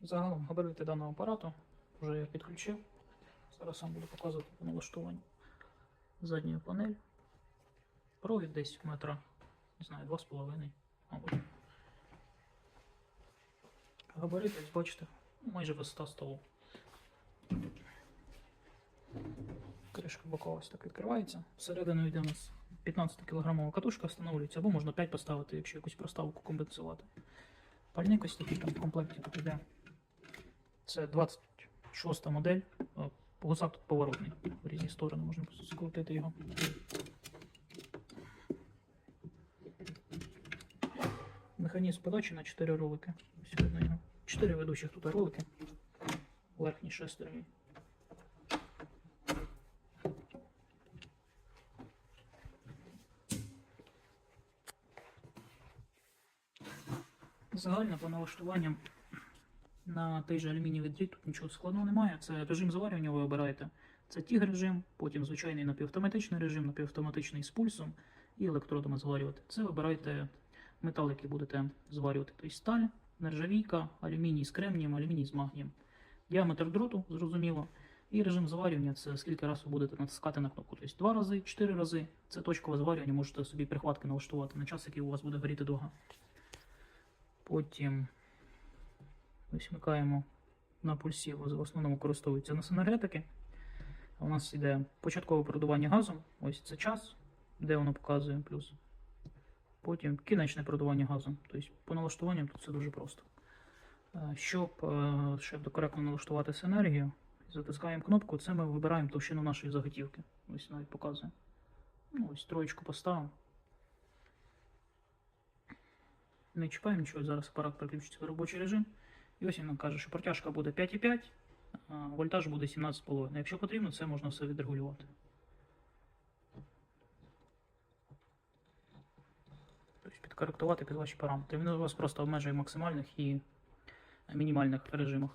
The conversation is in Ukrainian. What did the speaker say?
Загалом габарити даного апарату вже я підключив. Зараз вам буду показувати по налаштуванню. Задню панель. Провід десь метра, не знаю, 2,5, мабуть. Габарити, бачите, майже висота столу. Кришка бокова ось так відкривається. Всередину йде у нас 15 кілограмова катушка встановлюється, або можна 5 поставити, якщо якусь проставку компенсувати. Пальник ось такий там в комплекті тут йде. Це 26 модель. Гусак тут поворотний. В різні сторони можна скрутити його. Механізм подачі на 4 ролики. Видно його. 4 ведучих тут ролики. Верхній шестерні. Загально по налаштуванням на той же алюмінієвий дріт тут нічого складного немає. Це режим заварювання ви обираєте. Це тіг режим, потім звичайний напівавтоматичний режим, напівавтоматичний з пульсом і електродами зварювати. Це вибираєте метал, який будете зварювати. Тобто сталь, нержавійка, алюміній з кремнієм, алюміній з магнієм. Діаметр дроту, зрозуміло. І режим заварювання це скільки разів будете натискати на кнопку. Тобто два рази, чотири рази. Це точкове зварювання, можете собі прихватки налаштувати на час, який у вас буде горіти довга. Потім ось вмикаємо на пульсі, в основному використовується на енергетики. У нас йде початкове продування газом. Ось це час, де воно показує плюс. Потім кінечне продування газом. Тобто по налаштуванням тут все дуже просто. Е, Щоб, е, щоб коректно налаштувати енергію, затискаємо кнопку, це ми вибираємо товщину нашої заготівки. Ось навіть показує. Ну, ось троєчку поставимо. Не чіпаємо нічого, зараз апарат переключиться в робочий режим. І ось він каже, що протяжка буде 5,5, а вольтаж буде 17,5. Якщо потрібно, це можна все відрегулювати. Тобто підкоректувати під ваші параметри. Він у вас просто обмежує максимальних і мінімальних режимах.